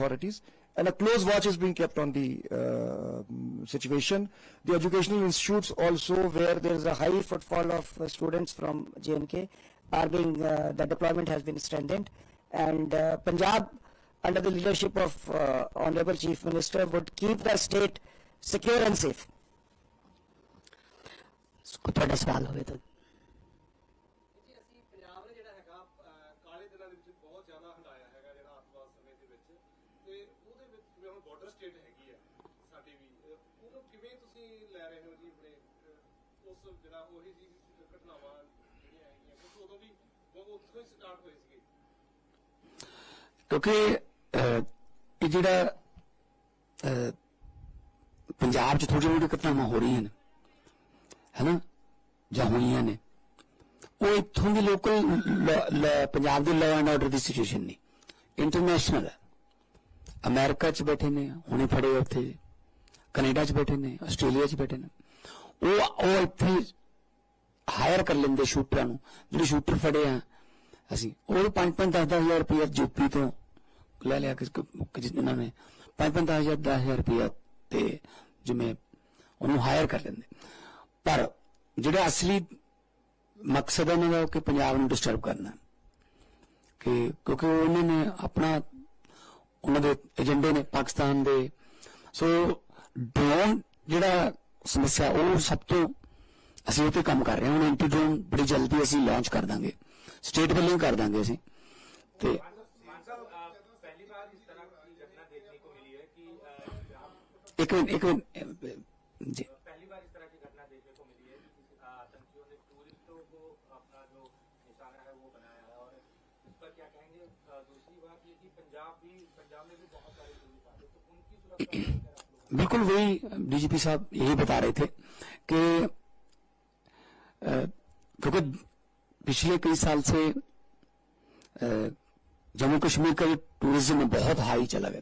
authorities and a close watch is being kept on the uh, mm, situation. The educational institutes also where there is a high footfall of uh, students from JNK are being, uh, the deployment has been strengthened and uh, Punjab under the leadership of uh, Honorable Chief Minister would keep the state secure and safe. ਕੋਈ ਤੁਹਾਡਾ ਸਵਾਲ ਹੋਵੇ ਤਾਂ ਉਸ ਜਿਹੜਾ ਉਹੀ ਜੀ ਘਟਨਾਵਾਂ ਜਿਹੜੀਆਂ ਹੈਗੀਆਂ ਕਿਉਂਕਿ ਉਦੋਂ ਵੀ ਉਹ ਉੱਥੋਂ ਹੀ ਸਟਾਰਟ ਹੋਏ ਸੀਗੇ। ਕਿਉਂਕਿ ਇਹ ਜਿਹੜਾ ਪੰਜਾਬ 'ਚ ਥੋੜ੍ਹੀਆਂ ਥੋੜ੍ਹੀਆਂ ਘਟਨਾਵਾਂ ਹੋ ਰਹੀਆਂ ਨੇ, ਹੈਨਾ? ਜਾਂ ਹੋਈਆਂ ਨੇ। ਉਹ ਇੱਥੋਂ ਦੀ ਲੋਕਲ ਪੰਜਾਬ ਦੀ ਲਾਅ ਐਂਡ ਆਰਡਰ ਦੀ ਸਿਚੁਏਸ਼ਨ ਨਹੀਂ ਇੰਟਰਨੈਸ਼ਨਲ ਹੈ। ਅਮਰੀਕਾ 'ਚ ਬੈਠੇ ਨੇ, ਹੁਣੇ ਫੜੇ ਉੱਥੇ। ਕੈਨੇਡਾ 'ਚ ਬੈਠੇ ਨੇ ਆਸਟ੍ਰੇਲੀਆ 'ਚ ਬੈਠੇ ਨੇ। ਉਹ ਉਹ ਇੱਥੇ ਹਾਇਰ ਕਰ ਲੈਂਦੇ ਸ਼ੂਟਰਾਂ ਨੂੰ ਜਿਹੜੇ ਸ਼ੂਟਰ ਫੜੇ ਆ। ਅਸੀਂ ਉਹ 5-5 10-10000 ਰੁਪਏ ਜੀਪੀ ਤੋਂ ਲੈ ਲਿਆ ਕਿਸ ਕਿਸ ਇਹਨਾਂ ਨੇ। 5-5 10,000 10000 ਰੁਪਏ ਤੇ ਜਿਵੇਂ ਉਹਨੂੰ ਹਾਇਰ ਕਰ ਲੈਂਦੇ। ਪਰ ਜਿਹੜਾ ਅਸਲੀ ਮਕਸਦ ਹੈ ਉਹਨਾਂ ਦਾ ਕਿ ਪੰਜਾਬ ਨੂੰ ਡਿਸਟਰਬ ਕਰਨਾ। ਕਿ ਕਿਉਂਕਿ ਉਹਨਾਂ ਨੇ ਆਪਣਾ ਉਹਨਾਂ ਦੇ ਏਜੰਡੇ ਨੇ ਪਾਕਿਸਤਾਨ ਦੇ। ਸੋ ਡਰੋਨ ਜਿਹੜਾ ਸਮੱਸਿਆ ਉਹ ਸਭ ਤੋਂ ਅਸੀਂ ਉਹ ਤੇ ਕੰਮ ਕਰ ਰਹੇ ਹਾਂ ਹੁਣ ਐਂਟੀ ਡਰੋਨ ਬੜੀ ਜਲਦੀ ਅਸੀਂ ਲਾਂਚ ਕਰ ਦਾਂਗੇ ਸਟੇਟ ਵੱਲੋਂ ਹੀ ਕਰ ਦਾਂਗੇ ਅਸੀਂ ਤੇ मान साहब अ, पहली बार इस तरह की घटना देखने को मिली है कि अ, जहाँ ਇੱਕ ਮਿੰਟ ਇੱਕ ਮਿੰਟ ਅਹ, ਜੀ पहली बार इस तरह की घटना देखने को मिली है कि किसी अ, आतंकियों ने टूरिस्टों को अपना जो निशाना है वो बनाया है और इस पर क्या कहेंगे अ, दूसरी बात ये कि पंजाब भी पंजाब में भी बहुत सारे टूरिस्ट आते हैं तो उनकी सुरक्षा को लेकर आप लोग बिल्कुल वही डीजीपी साहब यही बता रहे थे कि क्योंकि पिछले कई साल से जम्मू कश्मीर का टूरिज़्म बहुत हाई चला गया।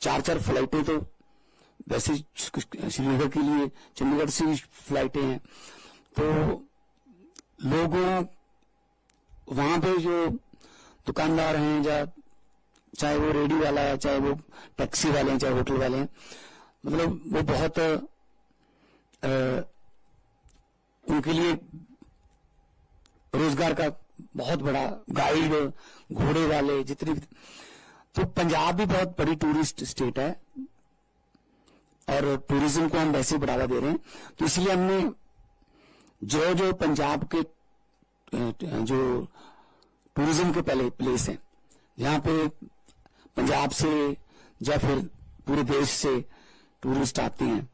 चार चार फ्लाइटें तो वैसे श्रीनगर के लिए, चंडीगढ़ से फ्लाइटें हैं। तो लोगों, वहाँ पे जो दुकानदार हैं या चाहे वो रेडी वाला है, चाहे वो टैक्सी वाले हैं, चाहे होटल वाले हैं मतलब वो बहुत अ, उनके लिए रोज़गार का बहुत बड़ा गाइड घोड़े वाले जितने भी तो पंजाब भी बहुत बड़ी टूरिस्ट स्टेट है और टूरिज़्म को हम वैसे बढ़ावा दे रहे हैं। तो इसलिए हमने जो जो पंजाब के जो टूरिज़्म के पहले प्लेस हैं जहाँ पे पंजाब से या फिर पूरे देश से टूरिस्ट आते हैं।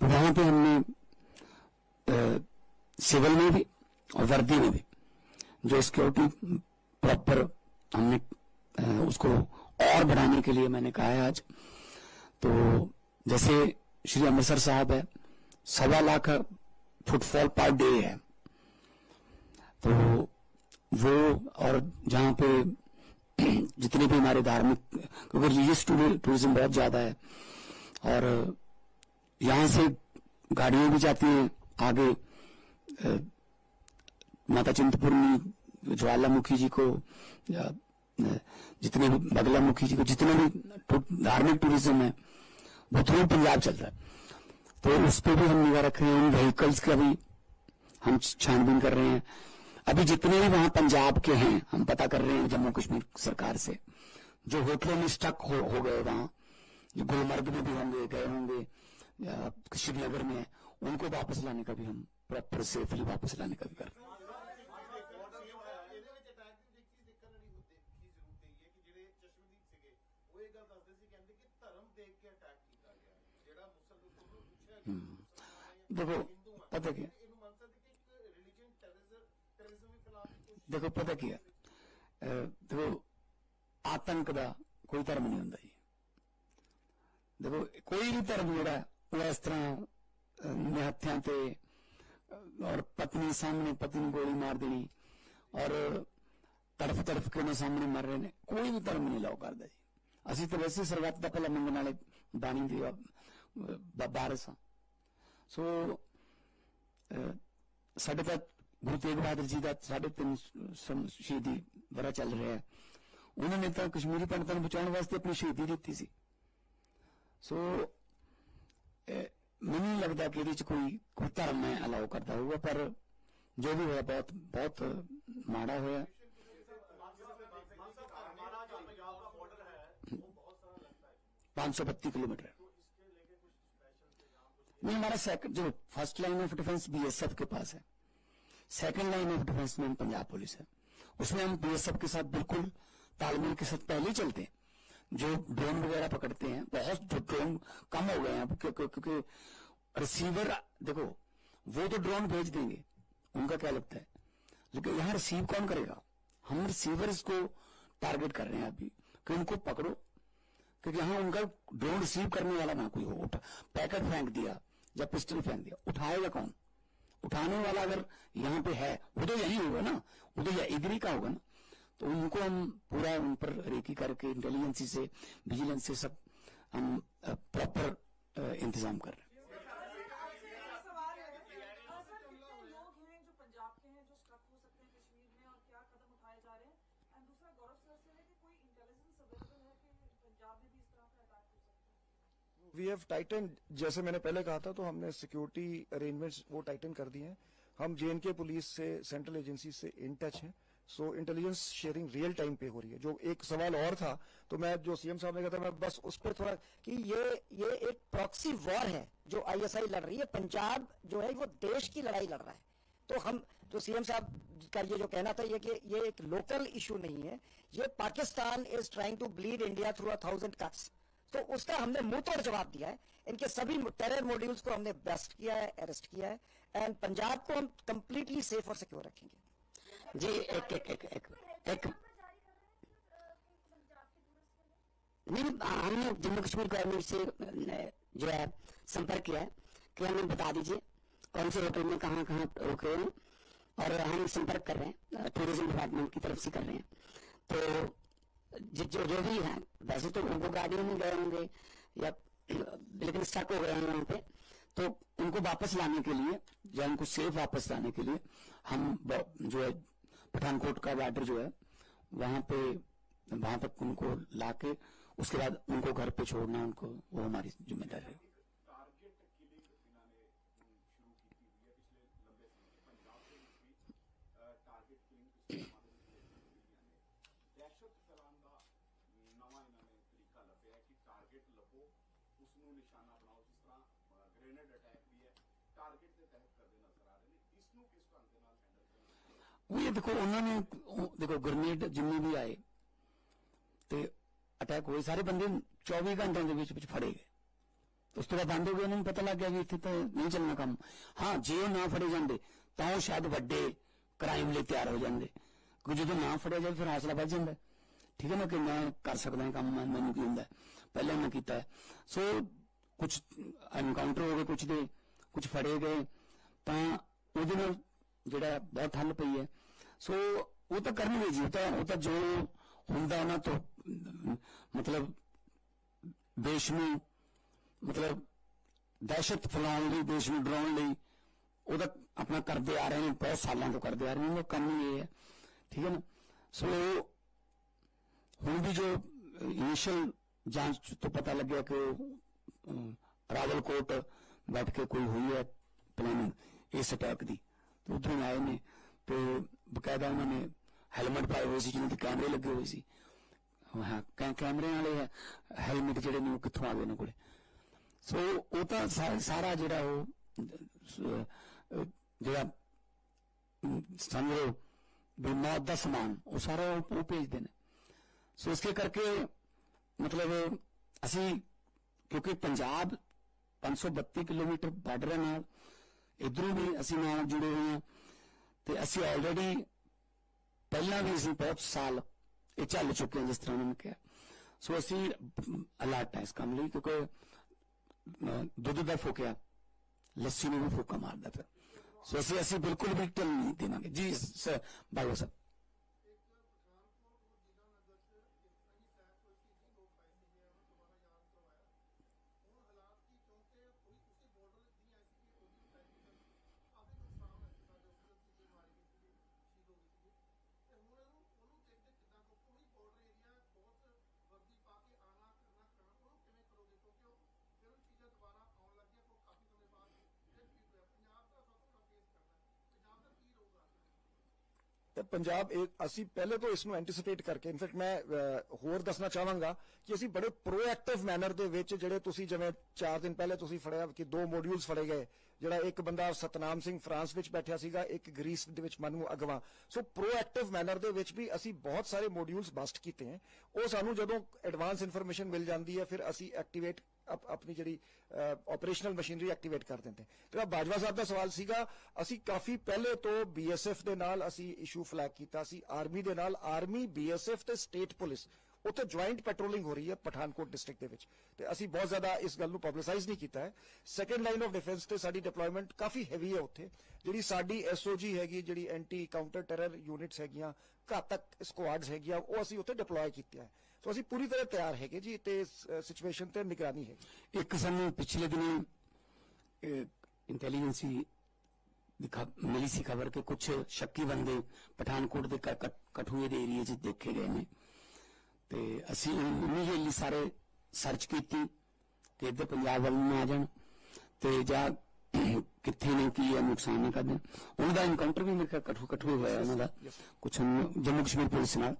तो वहाँ पे हमने सिविल में भी और वर्दी में भी, जो सिक्योरिटी प्रॉपर हमने उसको और बढ़ाने के लिए मैंने कहा है आज। तो जैसे श्री अमृतसर साहब है, सवा लाख फुटफॉल पर डे है। तो वो और जहाँ पे जितने भी हमारे धार्मिक, क्योंकि रिलीजियस टूरिज़्म बहुत ज़्यादा है और यहाँ से गाड़ियाँ भी जाती हैं आगे माता चिंतपूर्णी ज्वालामुखी जी को जितने भी बगलामुखी जी को जितने भी धार्मिक टूरिज़्म है वो थ्रू पंजाब चल रहा है। तो उस पर भी हम निगाह रख रहे हैं उन व्हीकल्स का भी हम छानबीन कर रहे हैं। अभी जितने भी वहाँ पंजाब के हैं हम पता कर रहे हैं जम्मू कश्मीर सरकार से जो होटलों में स्टक हो, हो गए वहाँ जो गुलमर्ग में भी होंगे गए होंगे या श्रीनगर में उनको वापस लाने का भी हम प्रॉपर सेफली वापस लाने का भी कर रहे हैं ਇਹਦੇ ਵਿੱਚ ਅਟੈਕ ਦੀ ਇੱਕ ਚੀਜ਼ ਦੇਖਣ ਵਾਲੀ ਹੁੰਦੀ ਕੀ ਜ਼ਰੂਰਤ ਹੈਗੀ ਹੈ ਕਿ ਜਿਹੜੇ ਚਸ਼ਮਦੀਦ ਸੀਗੇ ਉਹ ਇਹ ਗੱਲ ਦੱਸਦੇ ਸੀ ਕਹਿੰਦੇ ਕਿ ਧਰਮ ਦੇਖ ਕੇ ਅਟੈਕ ਕੀਤਾ ਗਿਆ ਜਿਹੜਾ ਮੁਸਲਮਾਨ ਨੂੰ ਪੁੱਛਿਆ ਕਿ ਮੁਸਲਮਾਨ ਹੈ ਜਾਂ देखो ਹਿੰਦੂ ਹੈ पता क्या ਇਹਨੂੰ ਮੰਨ ਸਕਦੇ ਕਿ ਇੱਕ ਰਿਲੀਜੀਅਨ ਟੈਰਰਿਜ਼ਮ ਟੈਰਰਿਜ਼ਮ ਵੀ ਫੈਲਾਉਣ ਦੀ ਕੋਸ਼ਿਸ਼ ਦੇਖੋ ਪਤਾ ਕੀ ਹੈ ਅਹ ਦੇਖੋ ਆਤੰਕ ਦਾ ਕੋਈ ਧਰਮ ਨਹੀਂ ਹੁੰਦਾ ਜੀ ਦੇਖੋ ਕੋਈ ਵੀ ਧਰਮ ਜਿਹੜਾ ਉਹ ਇਸ ਤਰ੍ਹਾਂ ਅਹ, ਨਿਹੱਥਿਆਂ ਤੇ ਔਰ ਪਤਨੀ ਸਾਹਮਣੇ ਪਤੀ ਨੂੰ ਗੋਲੀ ਮਾਰ ਦੇਣੀ ਔਰ ਤੜਫ ਤੜਫ ਕੇ ਉਹਨਾਂ ਸਾਹਮਣੇ ਮਰ ਰਹੇ ਨੇ ਕੋਈ ਵੀ ਧਰਮ ਨਹੀਂ ਲਾਓ ਕਰਦਾ ਜੀ। ਅਸੀਂ ਤਾਂ ਵੈਸੇ ਸਰਬੱਤ ਦਾ ਭਲਾ ਮੰਗਣ ਵਾਲੇ ਬਾਣੀ ਦੇ ਬਾਰਸ ਹਾਂ। ਸੋ ਸਾਡੇ ਤਾਂ ਗੁਰੂ ਤੇਗ ਬਹਾਦਰ ਜੀ ਦਾ 3.5 ਸ਼ਹੀਦੀ ਵਰਾ ਚੱਲ ਰਿਹਾ ਹੈ। ਉਹਨਾਂ ਨੇ ਤਾਂ ਕਸ਼ਮੀਰੀ ਪੰਡਤਾਂ ਨੂੰ ਬਚਾਉਣ ਵਾਸਤੇ ਆਪਣੀ ਸ਼ਹੀਦੀ ਦਿੱਤੀ ਸੀ। ਸੋ ਇਹ ਮੈਨੂੰ ਨਹੀਂ ਲੱਗਦਾ ਕਿ ਇਹਦੇ ਚ ਕੋਈ ਕੋਈ ਧਰਮ ਹੈ ਅਲਾਉ ਕਰਦਾ ਹੋਊਗਾ ਪਰ ਜੋ ਵੀ ਹੋਇਆ ਬਹੁਤ ਬਹੁਤ ਮਾੜਾ ਹੋਇਆ हमारा जो पंजाब का बॉर्डर है वो बहुत सारा लगता है 532 किलोमीटर है तो इसके लेके कुछ स्पेशल से यहाँ कुछ नहीं हमारा सेकंड जो first line of defence BSF के पास है सेकंड लाइन ऑफ डिफेंस में पंजाब पुलिस है उसमें हम बीएसएफ के साथ बिल्कुल तालमेल के साथ पहले ही चलते हैं जो ड्रोन वगैरह पकड़ते हैं, बहुत ड्रोन कम हो गए हैं क्योंकि रिसीवर देखो, वो तो ड्रोन भेज देंगे, उनका क्या लगता है? लेकिन यहाँ रिसीव कौन करेगा? हम रिसीवर को टारगेट कर रहे हैं अभी, कि उनको पकड़ो, क्योंकि यहाँ उनका ड्रोन रिसीव करने वाला ना कोई हो पैकेट फेंक दिया, या पिस्टल फेंक दिया, उठाएगा कौन? उठाने वाला अगर यहाँ पे है, वो तो यही होगा ना, वो तो इधर ही का होगा ना। तो उनको हम पूरा उन पर रेकी करके इंटेलिजेंसी से विजिलेंस से सब हम प्रॉपर इंतज़ाम कर रहे हैं। वी हैव टाइटन जैसे मैंने पहले कहा था तो हमने सिक्योरिटी अरेंजमेंट्स वो टाइटन कर दिए हैं। हम जेएनके पुलिस से सेंट्रल एजेंसी से इन टच हैं। So intelligence sharing real time पे हो रही है। जो एक सवाल और था तो मैं जो सीएम साहब ने कहा था, मैं बस उस पर थोड़ा कि ये ये एक प्रॉक्सी वॉर है, जो आईएसआई लड़ रही है, पंजाब जो है, वो देश की लड़ाई लड़ रहा है। तो हम, जो सीएम साहब का ये जो कहना था, ये कि ये एक लोकल इशू नहीं है, ये Pakistan is trying to bleed India through a thousand cuts तो उसका हमने मुँह जवाब दिया है। इनके सभी टेरर मॉड्यूल्स को हमने बेस्ट किया है अरेस्ट किया है एंड पंजाब को हम कंप्लीटली सेफ़ और सिक्योर रखेंगे। जी एक एक एक एक, एक। नहीं हमने जम्मू कश्मीर गवर्नमेंट से जो है संपर्क किया है कि हमें बता दीजिए कौन से होटल में कहाँ कहाँ रुके हैं और हम संपर्क कर रहे हैं टूरिज़्म डिपार्टमेंट की तरफ़ से कर रहे हैं। तो जो जो भी है वैसे तो उनको गाड़ियों में गए होंगे या लेकिन स्टक हो गए हैं वहाँ पे। तो उनको वापस लाने के लिए या उनको सेफ़ वापस लाने के लिए हम जो है पठानकोट का बॉर्डर जो है वहां पे वहां तक उनको लाके उसके बाद उनको घर पे छोड़ना उनको वो हमारी जिम्मेदारी है ਟਾਰਗੇਟ ਕਿਲਿੰਗ ਇਹਨਾਂ ਨੇ ਅਮ, ਸ਼ੁਰੂ ਕੀਤੀ ਹੋਈ ਹੈ ਪਿਛਲੇ ਲੰਬੇ ਸਮੇਂ ਤੋਂ ਪੰਜਾਬ ਦੇ ਵਿੱਚ ਵੀ ਟਾਰਗੇਟ ਕਿਲਿੰਗ ਪਿਛਲੇ ਸਮਾਂ ਦੇ ਵਿੱਚ ਦੇਖਣ ਨੂੰ ਮਿਲੀਆਂ ਨੇ ਦਹਿਸ਼ਤ ਫੈਲਾਉਣ ਦਾ ਅਮ, ਨਵਾਂ ਇਹਨਾਂ ਨੇ ਤਰੀਕਾ ਲੱਭਿਆ ਹੈ ਕਿ ਟਾਰਗੇਟ ਲੱਭੋ ਉਸ ਨੂੰ ਨਿਸ਼ਾਨਾ ਬਣਾਓ ਜਿਸ ਤਰ੍ਹਾਂ ਗ੍ਰੇਨੇਡ ਅਟੈਕ ਵੀ ਹੈ ਟਾਰਗੇਟ ਦੇ ਤਹਿਤ ਕਰਦੇ ਨਜ਼ਰ ਆ ਰਹੇ ਨੇ ਇਸ ਨੂੰ ਕਿਸ ਢੰਗ ਦੇ ਨਾਲ ਹੈਂਡਲ ਕਰਨਾ ਉਹ ਇਹ ਦੇਖੋ, ਉਹਨਾਂ ਨੇ ਦੇਖੋ ਗ੍ਰਨੇਡ ਜਿੰਨੇ ਵੀ ਆਏ, ਤੇ ਅਟੈਕ ਹੋਏ, ਸਾਰੇ ਬੰਦੇ 24 ਘੰਟਿਆਂ ਦੇ ਵਿੱਚ ਵਿੱਚ ਫੜੇ ਗਏ। ਉਸ ਤੋਂ ਬਾਅਦ ਬੰਦ ਹੋ ਗਏ, ਉਹਨਾਂ ਨੂੰ ਪਤਾ ਲੱਗ ਗਿਆ ਵੀ ਇੱਥੇ ਤਾਂ ਨਹੀਂ ਚੱਲਣਾ ਕੰਮ। ਹਾਂ, ਜੇ ਉਹ ਨਾ ਫੜੇ ਜਾਂਦੇ, ਤਾਂ ਉਹ ਸ਼ਾਇਦ ਵੱਡੇ ਕ੍ਰਾਈਮ ਲਈ ਤਿਆਰ ਹੋ ਜਾਂਦੇ। ਕਿਉਂਕਿ ਜਦੋਂ ਨਾ ਫੜਿਆ ਜਾਵੇ, ਫਿਰ ਹੌਸਲਾ ਵੱਧ ਜਾਂਦਾ। ਠੀਕ ਹੈ ਨਾ, ਕਿ ਮੈਂ ਕਰ ਸਕਦਾ ਹਾਂ ਕੰਮ ਮੈਨੂੰ ਕੀ ਹੁੰਦਾ ਪਹਿਲਾਂ ਮੈਂ ਕੀਤਾ ਸੋ ਕੁਝ ਐਨਕਾਊਂਟਰ ਹੋ ਗਏ ਕੁਝ ਦੇ ਕੁਝ ਫੜੇ ਗਏ, ਤਾਂ ਉਹਦੇ ਨਾਲ ਜਿਹੜਾ ਬਹੁਤ ਠੱਲ ਪਈ ਹੈ। ਸੋ ਉਹ ਤਾਂ ਕਰਨਗੇ ਜੀ ਉਹ ਤਾਂ ਉਹ ਤਾਂ ਜੋ ਹੁੰਦਾ ਉਹਨਾਂ ਤੋਂ ਮਤਲਬ ਦੇਸ਼ ਨੂੰ ਮਤਲਬ ਦਹਿਸ਼ਤ ਫੈਲਾਉਣ ਲਈ ਦੇਸ਼ ਨੂੰ ਡਰਾਉਣ ਲਈ ਉਹਦਾ ਆਪਣਾ ਕਰਦੇ ਆ ਰਹੇ ਨੇ ਬਹੁਤ ਸਾਲਾਂ ਤੋਂ ਕਰਦੇ ਆ ਰਹੇ ਨੇ ਉਹ ਕੰਮ ਹੀ ਇਹ ਹੈ। ਠੀਕ ਹੈ ਨਾ? ਸੋ ਹੁਣ ਵੀ ਜੋ ਇਨੀਸ਼ੀਅਲ ਜਾਂਚ ਤੋਂ ਪਤਾ ਲੱਗਿਆ ਕਿ ਅਮ, ਰਾਵਲਕੋਟ ਬੈਠ ਕੇ ਕੋਈ ਹੋਈ ਹੈ ਪਲਾਨਿੰਗ ਇਸ ਅਟੈਕ ਦੀ। ਤੇ ਉਧਰੋਂ ਆਏ ਨੇ ਤੇ ਬਕਾਇਦਾ ਉਹਨਾਂ ਨੇ ਹੈਲਮਟ ਪਾਏ ਹੋਏ ਸੀ ਜਿਹਨਾਂ ਦੇ ਕੈਮਰੇ ਲੱਗੇ ਹੋਏ ਸੀ। ਹਾਂ ਕੈਮਰੇ ਵਾਲੇ ਹੈਲਮਟ ਜਿਹੜੇ ਨੇ ਉਹ ਕਿੱਥੋਂ ਆ ਗਏ ਉਹਨਾਂ ਕੋਲੇ। ਸੋ ਉਹ ਤਾਂ ਸਾਰਾ ਜਿਹੜਾ ਉਹ ਜਿਹੜਾ ਅਮ, ਸਮਝੋ ਵੀ ਦਾ ਸਮਾਨ ਉਹ ਸਾਰਾ ਉਹ ਉਹ ਭੇਜਦੇ ਨੇ। ਸੋ ਇਸਕੇ ਕਰਕੇ ਮਤਲਬ ਅਸੀਂ ਕਿਉਂਕਿ ਪੰਜਾਬ 532 ਕਿਲੋਮੀਟਰ ਬਾਰਡਰ ਨਾਲ ਇਧਰੋਂ ਵੀ ਅਸੀਂ ਨਾਲ ਜੁੜੇ ਹੋਏ ਹਾਂ ਤੇ ਅਸੀਂ ਆਲਰੇਡੀ ਪਹਿਲਾਂ ਵੀ ਅਸੀਂ ਬਹੁਤ ਸਾਲ ਇਹ ਚੱਲ ਚੁੱਕੇ ਹਾਂ ਜਿਸ ਤਰ੍ਹਾਂ ਉਹਨਾਂ ਨੇ ਕਿਹਾ। ਸੋ ਅਸੀਂ ਅਲਰਟ ਹੈ ਇਸ ਕੰਮ ਲਈ ਕਿਉਂਕਿ ਦੁੱਧ ਦਾ ਫੋਕਿਆ, ਲੱਸੀ ਨੂੰ ਵੀ ਫੋਕਾ ਮਾਰਦਾ ਫਿਰ। ਸੋ ਅਸੀਂ ਅਸੀਂ ਬਿਲਕੁਲ ਵੀ ਢਿੱਲ ਨਹੀਂ ਦੇਵਾਂਗੇ। ਜੀ ਸਰ ਬਾਈ ਸਾਹਿਬ ਇੱਕ ਪਠਾਨਕੋਟ ਨੂੰ ਜ਼ਿਲ੍ਹਾ ਨਗਰ ਚ ਇਸ ਤਰ੍ਹਾਂ ਹੀ ਅਟੈਕ ਹੋਈ ਸੀ ਜੀ ਲੋਕ ਆਏ ਸੀਗੇ ਉਹਨਾਂ ਦੁਬਾਰਾ ਯਾਦ ਕਰਵਾਇਆ ਹੁਣ ਹਾਲਾਤ ਕੀ ਕਿਉਂਕਿ ਕੋਈ ਉਸੇ ਬਾਰਡਰ ਦੀ ਆਈ ਸੀ ਕਿ ਉਹਦੀ ਟੈਕਨੀਕਲ ਕਾਫੀ ਨੁਕਸਾਨ ਹੈ ਸਾਡੇ ਉੱਪਰ ਸੀ ਮਾਰੀ ਗਈ ਸੀ ਸ਼ਹੀਦ ਹੋ ਗਈ ਸੀ ਤੇ ਹੁਣ ਇਹਨੂੰ ਉਹਨੂੰ ਦੇਖਦੇ ਕਿੱਦਾਂ ਕਿਉਂਕਿ ਉਹੀ ਬਾਰਡਰ ਏਰੀਆ ਤੇ ਪੰਜਾਬ ਅਸੀਂ ਪਹਿਲੇ ਤੋਂ ਇਸ ਨੂੰ ਐਂਟੀਸਿਪੇਟ ਕਰਕੇ ਇਨਫੈਕਟ ਮੈਂ ਹੋਰ ਦੱਸਣਾ ਚਾਹਾਂਗਾ ਕਿ ਅਸੀਂ ਬੜੇ ਪ੍ਰੋਐਕਟਿਵ ਮੈਨਰ ਦੇ ਵਿੱਚ ਜਿਹੜੇ ਤੁਸੀਂ ਜਿਵੇਂ 4 ਦਿਨ ਪਹਿਲੇ ਤੁਸੀਂ ਫੜਿਆ ਕਿ ਦੋ ਮੋਡਿਊਲਸ ਫੜੇ ਗਏ, ਜਿਹੜਾ ਇੱਕ ਬੰਦਾ ਸਤਨਾਮ ਸਿੰਘ ਫਰਾਂਸ ਵਿੱਚ ਬੈਠਿਆ ਸੀਗਾ, ਇੱਕ ਗ੍ਰੀਸ ਦੇ ਵਿੱਚ ਮਨੂ ਅਗਵਾ। ਸੋ ਪ੍ਰੋਐਕਟਿਵ ਮੈਨਰ ਦੇ ਵਿੱਚ ਵੀ ਅਸੀਂ ਬਹੁਤ ਸਾਰੇ ਮੋਡਿਊਲਸ ਬਸਟ ਕੀਤੇ ਹੈ। ਉਹ ਸਾਨੂੰ ਜਦੋਂ ਐਡਵਾਂਸ ਇਨਫੋਰਮੇਸ਼ਨ ਮਿਲ ਜਾਂਦੀ ਹੈ, ਫਿਰ ਅਸੀਂ ਐਕਟੀਵੇਟ ਆਪਣੀ ਜਿਹੜੀ ਆਪਰੇਸ਼ਨਲ ਮਸ਼ੀਨਰੀ ਐਕਟੀਵੇਟ ਕਰ ਦਿੰਦੇ। ਜਿਹੜਾ ਬਾਜਵਾ ਸਾਹਿਬ ਦਾ ਸਵਾਲ ਸੀਗਾ, ਅਸੀਂ ਕਾਫੀ ਪਹਿਲੇ ਤੋਂ ਬੀਐਸਐਫ ਦੇ ਨਾਲ ਅਸੀਂ ਇਸ਼ੂ ਫਲੈਗ ਕੀਤਾ ਸੀ ਆਰਮੀ ਦੇ ਨਾਲ। ਆਰਮੀ ਬੀਐਸਐਫ ਤੇ ਸਟੇਟ ਪੁਲਿਸ ਉੱਥੇ ਜੁਆਇੰਟ ਪੈਟਰੋਲਿੰਗ ਹੋ ਰਹੀ ਹੈ ਪਠਾਨਕੋਟ ਡਿਸਟ੍ਰਿਕਟ ਦੇ ਵਿੱਚ। ਤੇ ਅਸੀਂ ਬਹੁਤ ਜ਼ਿਆਦਾ ਇਸ ਗੱਲ ਨੂੰ ਪਬਲਿਸਾਈਜ਼ ਨਹੀਂ ਕੀਤਾ ਹੈ। ਸੈਕੰਡ ਲਾਈਨ ਆਫ ਡਿਫੈਂਸ ਤੇ ਸਾਡੀ ਡਿਪਲੋਇਮੈਂਟ ਕਾਫੀ ਹੈਵੀ ਹੈ ਉੱਥੇ। ਜਿਹੜੀ ਸਾਡੀ ਐਸਓਜੀ ਹੈਗੀ, ਜਿਹੜੀ ਐਂਟੀ ਕਾਊਂਟਰ ਟੈਰਰ ਯੂਨਿਟਸ ਹੈਗੀਆਂ, ਘਾਤਕ ਸਕੁਆਡਸ ਹੈਗੀਆਂ, ਉਹ ਅਸੀਂ ਉੱਥੇ ਡਿਪਲੋਏ ਕੀਤੀਆਂ ਹੈ। ਸੋ ਅਸੀਂ ਪੂਰੀ ਤਰ੍ਹਾਂ ਤਿਆਰ ਹੈਗੇ ਜੀ ਤੇ ਸਿਚੁਏਸ਼ਨ ਤੇ ਨਿਗਰਾਨੀ ਹੈਗੀ। ਇੱਕ ਸਾਨੂੰ ਪਿਛਲੇ ਦਿਨੀ ਇੰਟੈਲੀਜੈਂਸੀ ਦਿਖਾ ਮਿਲੀ ਸੀ ਖਬਰ ਕਿ ਕੁਝ ਸ਼ੱਕੀ ਬੰਦੇ ਪਠਾਨਕੋਟ ਦੇ ਕਠੂਏ ਦੇ ਏਰੀਆ 'ਚ ਦੇਖੇ ਗਏ ਨੇ। ਤੇ ਅਸੀਂ ਇਮੀਡੀਏਟਲੀ ਸਾਰੇ ਸਰਚ ਕੀਤੀ ਕਿ ਇੱਧਰ ਪੰਜਾਬ ਵੱਲ ਨੂੰ ਆ ਜਾਣ ਤੇ ਜਾਂ ਕਿੱਥੇ ਨੇ ਕੀ ਹੈ ਨੁਕਸਾਨ ਨਾ ਕਰਨ ਉਹਨਾਂ ਦਾ ਇਨਕਾਊਂਟਰ ਵੀ ਮੇਰੇ ਕਠੂ ਕਠੂਏ ਹੋਇਆ ਉਹਨਾਂ ਦਾ। ਕੁਝ ਜੰਮੂ ਕਸ਼ਮੀਰ ਪੁਲਿਸ ਨਾਲ।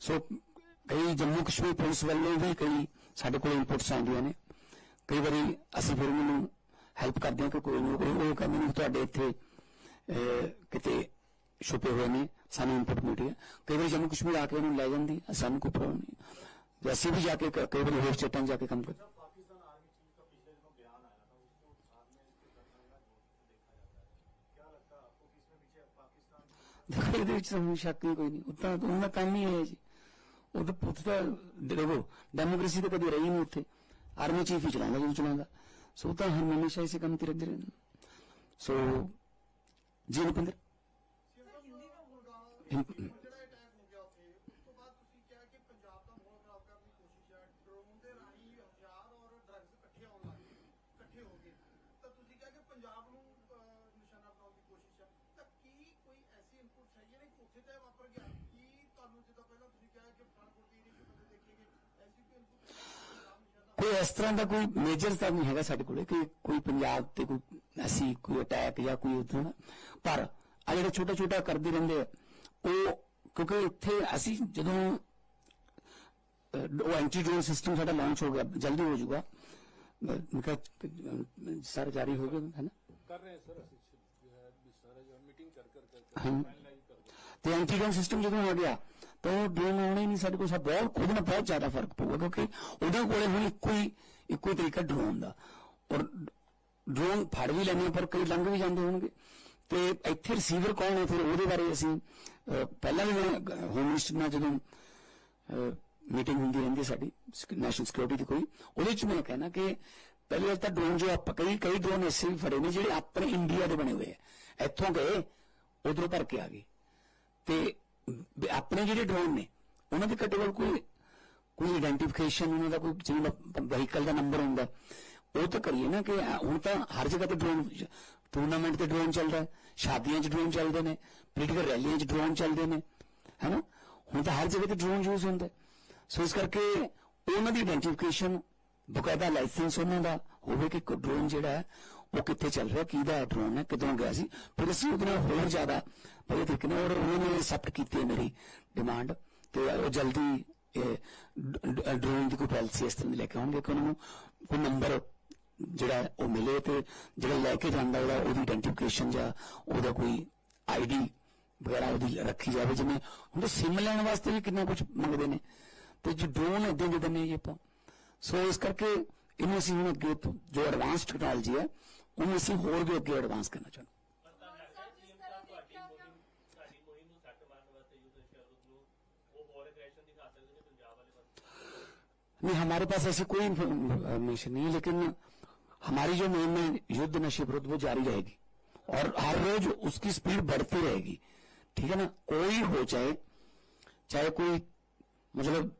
ਸੋ ਕਈ ਜੰਮੂ ਕਸ਼ਮੀਰ ਪੁਲਿਸ ਵੱਲੋਂ ਵੀ ਕਈ ਸਾਡੇ ਕੋਲ ਇਨਪੁਟਸ ਆਉਂਦੀਆਂ ਨੇ ਕਈ ਵਾਰੀ ਅਸੀਂ ਫਿਰ ਉਹਨਾਂ ਨੂੰ ਹੈਲਪ ਕਰਦੇ ਹਾਂ ਕਿ ਕੋਈ ਨਹੀਂ ਕੋਈ ਉਹ ਕਹਿੰਦੇ ਨੇ ਕਿ ਤੁਹਾਡੇ ਇੱਥੇ ਅਹ, ਕਿਤੇ ਛੁਪੇ ਹੋਏ ਨੇ ਸਾਨੂੰ ਇਨਪੁਟ ਮਿਲਦੀ ਹੈ ਕਈ ਵਾਰੀ ਜੰਮੂ ਕਸ਼ਮੀਰ ਆ ਕੇ ਉਹਨੂੰ ਲੈ ਜਾਂਦੀ ਹੈ, ਸਾਨੂੰ ਕੋਈ ਪ੍ਰੋਬਲਮ ਨਹੀਂ ਤੇ ਅਸੀਂ ਵੀ ਜਾ ਕੇ ਕ- ਕਈ ਵਾਰੀ ਹੋਰ ਸਟੇਟਾਂ 'ਚ ਜਾ ਕੇ ਕੰਮ ਕਰਦੇ पाकिस्तान आर्मी चीफ का पिछले दिनों बयान आया था उसको साथ में इसके करना है जो ਉਹ ਤਾਂ ਪੁੱਤ ਤਾਂ ਦੇਖੋ ਡੈਮੋਕ੍ਰੇਸੀ ਤਾਂ ਕਦੀ ਰਹੀ ਨਹੀਂ ਉੱਥੇ। ਆਰਮੀ ਚੀਫ ਹੀ ਚਲਾਉਂਦਾ ਜਦੋਂ ਚਲਾਉਂਦਾ। ਸੋ ਤਾਂ ਹਮ ਹਮੇਸ਼ਾ ਇਸੇ ਕੰਮ ਤੇ ਰਹਿੰਦੇ ਰਹੇ ਨੇ। ਸੋ ਜੀ ਨੁਪਿੰਦਰ ਹਿੰਦ- ਜਿਹੜਾ ਅਟੈਕ ਹੋ ਗਿਆ ਉੱਥੇ ਉਸ ਤੋਂ ਬਾਅਦ ਤੁਸੀਂ ਕਿਹਾ ਕਿ ਪੰਜਾਬ ਦਾ ਮਾਹੌਲ ਖਰਾਬ ਕਰਨ ਦੀ ਕੋਸ਼ਿਸ਼ ਹੈ ਡਰੋਨ ਦੇ ਰਾਹੀਂ ਹਥਿਆਰ ਔਰ ਡਰੱਗਸ ਇਕੱਠੇ ਆਉਣ ਲੱਗ ਗਏ ਇਕੱਠੇ ਹੋ ਗਏ ਤਾਂ ਤੁਸੀਂ ਕਿਹਾ ਕਿ ਪੰਜਾਬ ਨੂੰ ਅਹ, ਨਿਸ਼ਾਨਾ ਬਣਾਉਣ ਦੀ ਕੋਸ਼ਿਸ਼ ਹੈ ਤਾਂ ਕੀ ਕੋਈ ਐਸੀ ਇਨਪੁਟਸ ਹੈਗੀਆਂ ਨੇ ਕਿ ਉੱਥੇ ਤਾਂ ਇਹ ਵਾਪਰ ਗਿਆ ਕੀ ਤੁਹਾਨੂੰ ਜਿੱਦਾਂ ਪਹਿਲਾਂ ਤੁਸੀਂ ਕਿਹਾ ਕਿ ਪਠਾਨਕੋਟ ਦੀ ਏਰੀਆ 'ਚ ਬੰਦੇ ਦੇਖੇ ਗਏ ਐਸੀ ਕੋਈ ਇਸ ਤਰ੍ਹਾਂ ਦਾ ਕੋਈ ਮੇਜਰ ਤਾਂ ਨਹੀਂ ਹੈਗਾ ਸਾਡੇ ਕੋਲੇ ਕਿ ਕੋਈ ਪੰਜਾਬ ਤੇ ਕੋਈ ਐਸੀ ਕੋਈ ਅਟੈਕ ਜਾਂ ਕੋਈ ਉਦੋਂ ਪਰ ਆ ਜਿਹੜੇ ਛੋਟਾ ਛੋਟਾ ਕਰਦੇ ਰਹਿੰਦੇ ਆ ਉਹ ਕਿਉਂਕਿ ਇੱਥੇ ਅਸੀਂ ਜਦੋਂ ਉਹ ਐਂਟੀ ਡਰੋਨ ਸਿਸਟਮ ਸਾਡਾ ਲਾਂਚ ਹੋ ਗਿਆ ਜਲਦੀ ਹੋ ਜਾਊਗਾ। ਮੈਂ ਸਰ ਜਾਰੀ ਹੋ ਗਿਆ ਹੈ ਨਾ? ਕਰ ਰਹੇ ਸਰ ਅਸੀਂ ਜੋ ਹੈ ਵੀ ਸਾਰਾ ਜੋ ਮੀਟਿੰਗ ਕਰ ਕਰ ਕਰ ਹਾਂ ਫਾਈਨਲਾਈਜ਼ ਕਰ ਤੇ ਐਂਟੀ ਡਰੋਨ ਸਿਸਟਮ ਜਦੋਂ ਆ ਗਿਆ ਤਾਂ ਉਹ ਡਰੋਨ ਹੀ ਨਹੀਂ, ਸਾਡੇ ਕੋਲ ਸਭ ਬਹੁਤ ਉਹਦੇ ਨਾਲ ਬਹੁਤ ਜ਼ਿਆਦਾ ਫ਼ਰਕ ਪਊਗਾ, ਕਿਉਂਕਿ ਉਹਦੇ ਕੋਲੇ ਹੁਣ ਇੱਕੋ ਹੀ ਇੱਕੋ ਹੀ ਤਰੀਕਾ ਡਰੋਨ ਦਾ। ਔਰ ਡਰੋਨ ਫੜ ਵੀ ਲੈਂਦੇ ਪਰ ਕਈ ਲੰਘ ਵੀ ਜਾਂਦੇ ਹੋਣਗੇ। ਤੇ ਇੱਥੇ ਰਿਸੀਵਰ ਕੌਣ ਹੈ? ਫਿਰ ਉਹਦੇ ਬਾਰੇ ਅਸੀਂ ਪਹਿਲਾਂ ਵੀ ਹੋਮ ਮਿਨਿਸਟਰ ਨਾਲ ਜਦੋਂ ਮੀਟਿੰਗ ਹੁੰਦੀ ਰਹਿੰਦੀ ਸਾਡੀ ਨੈਸ਼ਨਲ ਸਿਕਿਉਰਿਟੀ ਦੀ ਕੋਈ, ਉਹਦੇ ਚ ਮੈਂ ਕਹਿਣਾ ਕਿ ਪਹਿਲੀ ਗੱਲ ਤਾਂ ਡਰੋਨ ਜੋ ਆਪਾਂ ਕਈ ਕਈ ਡਰੋਨ ਐਸੇ ਵੀ ਫੜੇ ਨੇ ਜਿਹੜੇ ਆਪਣੇ ਇੰਡੀਆ ਦੇ ਬਣੇ ਹੋਏ ਆ ਇੱਥੋਂ ਗਏ, ਉਧਰੋਂ ਭਰ ਕੇ ਆ ਗਏ। ਤੇ ਆਪਣੇ ਜਿਹੜੇ ਡਰੋਨ ਨੇ, ਉਹਨਾਂ ਦੇ ਘੱਟੋ ਘੱਟ ਕੋਈ ਕੋਈ ਆਇਡੈਂਟੀਫਿਕੇਸ਼ਨ ਉਹਨਾਂ ਦਾ ਕੋਈ ਜਿਵੇਂ ਵਹੀਕਲ ਦਾ ਨੰਬਰ ਹੁੰਦਾ, ਉਹ ਤਾਂ ਕਰੀਏ ਨਾ ਕਿ ਹੁਣ ਤਾਂ ਹਰ ਜਗ੍ਹਾ ਤੇ ਡਰੋਨ ਟੂਰਨਾਮੈਂਟ ਤੇ ਡਰੋਨ ਚੱਲਦਾ ਸ਼ਾਦੀਆਂ 'ਚ ਡਰੋਨ ਚੱਲਦੇ ਨੇ ਪੋਲੀਟੀਕਲ ਰੈਲੀਆਂ 'ਚ ਡਰੋਨ ਚੱਲਦੇ ਨੇ, ਹੈਨਾ? ਹੁਣ ਤਾਂ ਹਰ ਜਗ੍ਹਾ ਤੇ ਡਰੋਨ ਯੂਜ਼ ਹੁੰਦਾ। ਸੋ ਇਸ ਕਰਕੇ ਉਹਨਾਂ ਦੀ ਆਇਡੈਂਟੀਫਿਕੇਸ਼ਨ ਬਕਾਇਦਾ ਲਾਇਸੈਂਸ ਉਹਨਾਂ ਦਾ ਹੋਵੇ ਕਿ ਡਰੋਨ ਜਿਹੜਾ ਹੈ ਉਹ ਕਿੱਥੇ ਚੱਲ ਰਿਹਾ ਕਿਹਦਾ ਡਰੋਨ ਹੈ ਕਿਦੋਂ ਗਿਆ ਸੀ? ਫਿਰ ਅਸੀਂ ਉਹਦੇ ਨਾਲ ਹੋਰ ਜ਼ਿਆਦਾ ਵਧੀਆ ਤਰੀਕੇ ਨਾਲ ਔਰ ਉਹਨਾਂ ਐਕਸੈਪਟ ਕੀਤੀ ਮੇਰੀ ਡਿਮਾਂਡ ਤੇ ਉਹ ਜਲਦੀ ਡਰੋਨ ਦੀ ਕੋਈ ਪਾਲਿਸੀ ਇਸ ਤਰ੍ਹਾਂ ਦੀ ਲੈ ਕੇ ਆਉਣਗੇ ਕਿ ਉਹਨਾਂ ਨੂੰ ਕੋਈ ਨੰਬਰ ਜਿਹੜਾ ਉਹ ਮਿਲੇ ਤੇ ਜਿਹੜਾ ਲੈ ਕੇ ਜਾਂਦਾ ਉਹਦੀ ਆਇਡੈਂਟੀਫਿਕੇਸ਼ਨ ਜਾਂ ਉਹਦਾ ਕੋਈ ਆਈਡੀ ਵਗੈਰਾ ਉਹਦੀ ਰੱਖੀ ਜਾਵੇ। ਜਿਵੇਂ ਹੁਣ ਸਿਮ ਲੈਣ ਵਾਸਤੇ ਵੀ ਕਿੰਨਾ ਕੁਝ ਮੰਗਦੇ ਨੇ। ਤੇ ਜੋ ਡਰੋਨ ਇਦਾਂ ਜਿਦਾਂ ਦਿੰਦੇ ਨੇ ਆਪਾਂ। ਸੋ ਇਸ ਕਰਕੇ ਇਹਨੂੰ ਅਸੀਂ ਹੁਣ ਅੱਗੇ ਜੋ ਐਡਵਾਂਸ ਟੈਕਨੋਲੋਜੀ ਹੈ ਉਹਨੂੰ ਅਸੀਂ ਹੋਰ ਵੀ ਅੱਗੇ ਐਡਵਾਂਸ ਕਰਨਾ ਚਾਹੁੰਦੇ ਪਰ ਤਾਂ ਲੱਗਦਾ ਸੀਐਮ ਸਾਹਿਬ ਤੁਹਾਡੀ ਮੁਹਿੰਮ ਸਾਡੀ ਮੁਹਿੰਮ ਨੂੰ ਸੱਟ ਮਾਰਨ ਵਾਸਤੇ ਯੂਥ ਸ਼ਰਦ ਨੂੰ ਉਹ ਹੋਰ ਐਗਰੈਸ਼ਨ ਦਿਖਾ ਸਕਦੇ ਨੇ ਪੰਜਾਬ ਵਾਲੇ ਪਾਸੇ नहीं हमारे पास ऐसी कोई इंफॉर्मेशन नहीं है लेकिन हमारी जो मुहिम है युद्ध नशे विरुद्ध वो जारी रहेगी और हर रोज उसकी स्पीड बढ़ती रहेगी ठीक है ना कोई हो चाहे चाहे कोई मतलब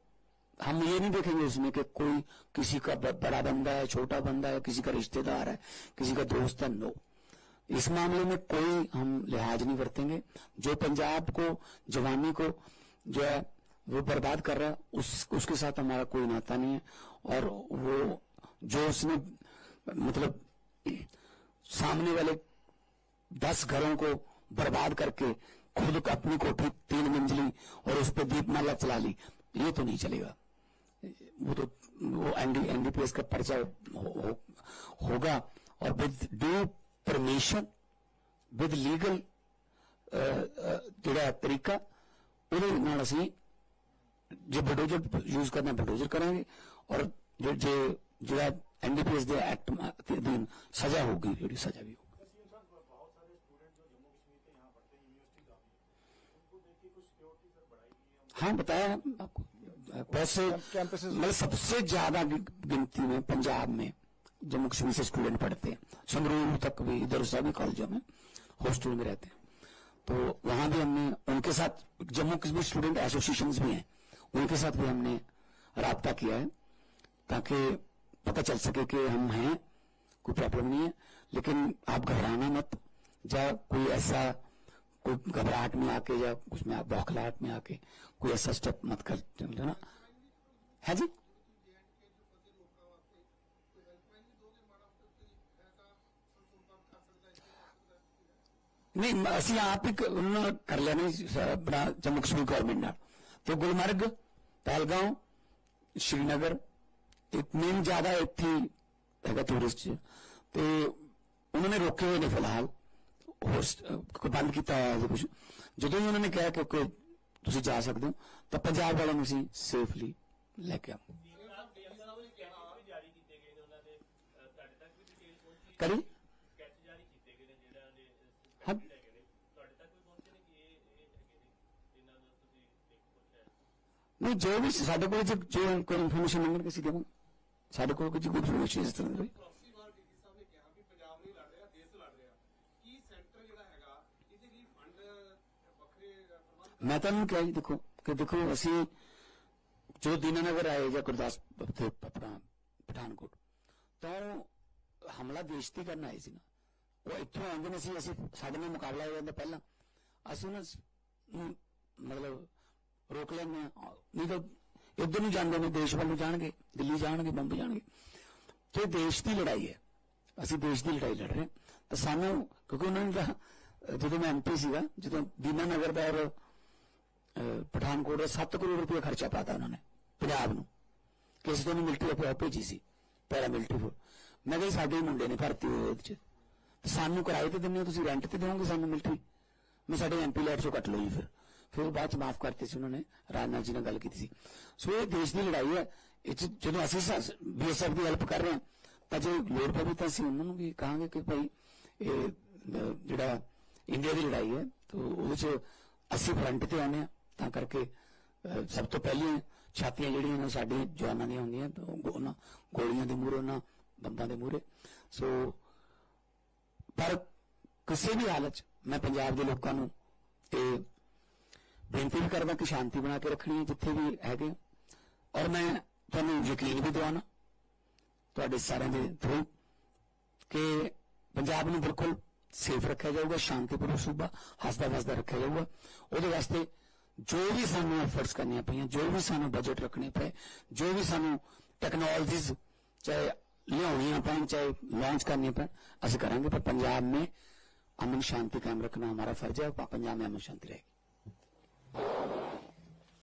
हम ये नहीं देखेंगे उसमें कि कोई किसी का बड़ा बंदा है, छोटा बंदा है, किसी का रिश्तेदार है, किसी का दोस्त है नो इस मामले में कोई हम लिहाज नहीं बरतेंगे जो पंजाब को, जवानी को जो है, वो बर्बाद कर रहा है, उस, उसके साथ हमारा कोई नाता नहीं है। और वो, जो उसने मतलब सामने वाले दस घरों को बर्बाद करके खुद अपनी कोठी, तीन मंजिली, और उस पर दीपमाला चला ली, ये तो नहीं चलेगा। वो तो वो एनडी एनडीपीएस का पर्चा हो, हो, होगा और with due permission with legal ਜਿਹੜਾ ਤਰੀਕਾ ਉਹਦੇ ਨਾਲ ਅਸੀਂ ਜੇ ਬਲਡੋਜ਼ਰ ਯੂਜ਼ ਕਰਨਾ ਬਲਡੋਜ਼ਰ ਕਰਾਂਗੇ ਔਰ ਜੇ ਜੇ ਜਿਹੜਾ ਐਨਡੀਪੀਐਸ ਦੇ ਐਕਟ ਦੇ ਅਧੀਨ ਸਜ਼ਾ ਹੋਊਗੀ ਜਿਹੜੀ ਸਜ਼ਾ ਵੀ ਹੋਊਗੀ वसीम साहब बहुत सारे स्टूडेंट जो जम्मू कश्मीर के यहाँ पढ़ते हैं यूनिवर्सिटी जाते हैं उनको देख के कुछ सिक्योरिटी सर बढ़ाई गई है हाँ बताया आपको campuses- मतलब सबसे ज़्यादा गिनती में पंजाब में जम्मू कश्मीर से स्टूडेंट पढ़ते हैं। संगरूर तक भी इधर सभी कॉलेजों में हॉस्टल में रहते हैं। तो वहाँ भी हमने उनके साथ जम्मू कश्मीर स्टूडेंट एसोसिएशन भी हैं। उनके साथ भी हमने रबता किया है ताकि पता चल सके कि हम हैं कोई प्रॉब्लम नहीं है। लेकिन आप घबराना मत या कोई ऐसा कोई घबराहट में आके या कुछ में आप बौखलाहट में आके कोई ऐसा स्टेप मत कर लेना है जी ਨਹੀਂ ਅਸੀਂ ਆਪ ਹੀ ਕ- ਉਹਨਾਂ ਨਾਲ ਕਰ ਲੈਣੇ ਸੀ, ਸ- ਆਪਣਾ ਜੰਮੂ ਕਸ਼ਮੀਰ ਗਵਰਨਮੈਂਟ ਨਾਲ ਤੇ ਗੁਲਮਰਗ ਪਹਿਲਗਾਉਂ ਸ਼੍ਰੀਨਗਰ ਇੱਕ ਮੇਨ ਜ਼ਿਆਦਾ ਇੱਥੇ ਹੀ ਹੈਗਾ ਟੂਰਿਸਟ ਤੇ ਉਹਨਾਂ ਨੇ ਰੋਕੇ ਹੋਏ ਨੇ ਫਿਲਹਾਲ ਹੋਸਟ ਕੋਈ ਬੰਦ ਕੀਤਾ ਹੋਇਆ ਹੈ ਕੁਝ ਜਦੋਂ ਹੀ ਉਹਨਾਂ ਨੇ ਕਿਹਾ ਕਿ ਕੋਈ ਤੁਸੀਂ ਜਾ ਸਕਦੇ ਹੋ, ਤਾਂ ਪੰਜਾਬ ਵਾਲਿਆਂ ਨੂੰ ਅਸੀਂ ਸੇਫਲੀ ਲੈ ਕੇ ਆਵਾਂਗੇ। ਕਰੀ? ਹਾਂ। ਨਹੀਂ, ਜੋ ਵੀ ਸਾਡੇ ਕੋਲ ਜੋ ਕੋਈ ਇਨਫੋਰਮੇਸ਼ਨ ਮੰਗਣ ਕਿਸੇ ਦੇਵਾਂਗੇ। ਸਾਡੇ ਕੋਲ ਕੋਈ ਇਨਫੋਰਮੇਸ਼ਨ ਇਸ ਤਰ੍ਹਾਂ ਦੀ ਹੋਈ ਪ੍ਰੋਕਸੀ ਵਾਰ ਡੀਜੀ ਸਾਹਿਬ ਨੇ ਕਿਹਾ ਵੀ ਪੰਜਾਬ ਨਹੀਂ ਲੜ ਰਿਹਾ ਦੇਸ਼ ਲੜ ਰਿਹਾ ਕੀ ਸੈਂਟਰ ਜਿਹੜਾ ਹੈਗਾ ਇਹਦੇ ਲਈ ਫੰਡ ਵੱਖਰੇ ਪ੍ਰਬੰਧ ਮੈਂ ਤੁਹਾਨੂੰ ਕਿਹਾ ਜੀ, ਦੇਖੋ, ਕਿ ਦੇਖੋ, ਅਸੀਂ ਜੋ ਦੀਨਾਨਗਰ ਆਏ ਜਾਂ ਗੁਰਦਾਸ ਆਪਣਾ ਪਠਾਨਕੋਟ, ਤਾਂ ਹਮਲਾ ਦੇਸ਼ ਤੇ ਕਰਨ ਆਏ ਸੀ ਨਾ। ਉਹ ਇੱਥੋਂ ਆਉਂਦੇ ਨੇ ਸੀ, ਅਸੀਂ ਸਾਡੇ ਨਾਲ ਮੁਕਾਬਲਾ ਹੋ ਜਾਂਦਾ ਪਹਿਲਾਂ। ਅਸੀਂ ਉਹਨਾਂ ਨੂੰ ਮਤਲਬ ਰੋਕ ਲੈਂਦੇ ਹਾਂ। ਨਹੀਂ ਤਾਂ ਇੱਧਰ ਨੂੰ ਜਾਂਦੇ ਨੇ, ਦੇਸ਼ ਵੱਲ ਜਾਣਗੇ, ਦਿੱਲੀ ਜਾਣਗੇ, ਬੰਬਈ ਜਾਣਗੇ। ਤੇ ਦੇਸ਼ ਦੀ ਲੜਾਈ ਹੈ। ਅਸੀਂ ਦੇਸ਼ ਦੀ ਲੜਾਈ ਲੜ ਰਹੇ ਤਾਂ ਸਾਨੂੰ, ਕਿਉਂਕਿ ਉਹਨਾਂ ਨੇ ਤਾਂ, ਜਦੋਂ ਮੈਂ ਐਮਪੀ ਸੀਗਾ, ਜਦੋਂ ਦੀਨਾਨਗਰ ਦਾ ਪਠਾਨਕੋਟ ਦਾ 7 ਕਰੋੜ ਰੁਪਏ ਖਰਚਾ ਪਾਤਾ ਉਹਨਾਂ ਨੇ, ਪੰਜਾਬ ਨੂੰ। ਕਿਸੇ ਤੋਂ ਮਿਲਟਰੀ ਅਫੇਅਰ ਭੇਜੀ ਸੀ ਪੈਰਾ ਮਿਲਟਰੀ ਫੋਰ ਮੈਂ ਕਿਹਾ ਸਾਡੇ ਮੁੰਡੇ ਨੇ ਭਰਤੀ ਹੋਏ ਉਹਦੇ ਚ। ਸਾਨੂੰ ਕਿਰਾਏ ਤੇ ਦਿੰਦੇ ਹੋ, ਤੁਸੀਂ ਰੈਂਟ ਤੇ ਦਿਓਗੇ ਸਾਨੂੰ ਮਿਲਟਰੀ ਮੈਂ ਸਾਡੇ ਐਮਪੀ ਲੈਟ ਚੋਂ ਕੱਟ ਲਓ ਜੀ ਫਿਰ। ਫਿਰ ਉਹ ਬਾਅਦ ਚ ਮਾਫ ਕਰਤੇ ਸੀ ਉਹਨਾਂ ਨੇ, ਰਾਜਨਾਥ ਜੀ ਨਾਲ ਗੱਲ ਕੀਤੀ ਸੀ। ਸੋ ਇਹ ਦੇਸ਼ ਦੀ ਲੜਾਈ ਹੈ, ਇਹ 'ਚ ਜਦੋਂ ਅਸੀਂ ਬੀਐਸਐਫ ਦੀ ਹੈਲਪ ਕਰ ਰਹੇ ਹਾਂ, ਤਾਂ ਜੇ ਲੋੜ ਪਵੇ ਤਾਂ ਅਸੀਂ ਉਹਨਾਂ ਨੂੰ ਵੀ ਕਹਾਂਗੇ ਕਿ ਭਾਈ, ਇਹ ਜਿਹੜਾ ਇੰਡੀਆ ਦੀ ਲੜਾਈ ਹੈ, ਤਾਂ ਉਹਦੇ ਚ ਅਸੀਂ ਫਰੰਟ ਤੇ ਆਉਂਦੇ ਹਾਂ। ਤਾਂ ਕਰਕੇ ਸਭ ਤੋਂ ਪਹਿਲੀ ਛਾਤੀਆਂ ਜਿਹੜੀਆਂ ਨੇ ਸਾਡੇ ਜਵਾਨਾਂ ਦੀਆਂ ਹੁੰਦੀਆਂ, ਤਾਂ ਉਹਨਾਂ ਗੋਲੀਆਂ ਦੇ ਮੂਹਰੇ, ਉਹਨਾਂ ਬੰਬਾਂ ਦੇ ਮੂਹਰੇ। ਸੋ, ਪਰ ਕਿਸੇ ਵੀ ਹਾਲਤ 'ਚ ਮੈਂ ਪੰਜਾਬ ਦੇ ਲੋਕਾਂ ਨੂੰ ਇਹ ਬੇਨਤੀ ਵੀ ਕਰਦਾ ਕਿ ਸ਼ਾਂਤੀ ਬਣਾ ਕੇ ਰੱਖਣੀ ਹੈ, ਜਿੱਥੇ ਵੀ ਹੈਗੇ। ਔਰ ਮੈਂ ਤੁਹਾਨੂੰ ਯਕੀਨ ਵੀ ਦਿਵਾਉਣਾ ਤੁਹਾਡੇ ਸਾਰਿਆਂ ਦੇ ਥਰੂ ਕਿ ਪੰਜਾਬ ਨੂੰ ਬਿਲਕੁਲ ਸੇਫ ਰੱਖਿਆ ਜਾਊਗਾ, ਸ਼ਾਂਤੀਪੂਰਨ ਸੂਬਾ ਹੱਸਦਾ ਵਸਦਾ ਰੱਖਿਆ ਜਾਊਗਾ। ਉਹਦੇ ਵਾਸਤੇ ਜੋ ਵੀ ਸਾਨੂੰ ਐਫਰਟਸ ਕਰਨੀਆਂ ਪਈਆਂ ਜੋ ਵੀ ਸਾਨੂੰ ਬਜਟ ਰੱਖਣੇ ਪਏ ਜੋ ਵੀ ਸਾਨੂੰ ਟੈਕਨੋਲੋਜੀਜ਼ ਚਾਹੇ ਲਿਆਉਣੀਆਂ ਪੈਣ ਚਾਹੇ लॉन्च करनी पैन ਅਸੀਂ ਕਰਾਂਗੇ ਪਰ पंजाब में अमन शांति कायम रखना हमारा फर्ज है और पंजाब में अमन शांति रहेगी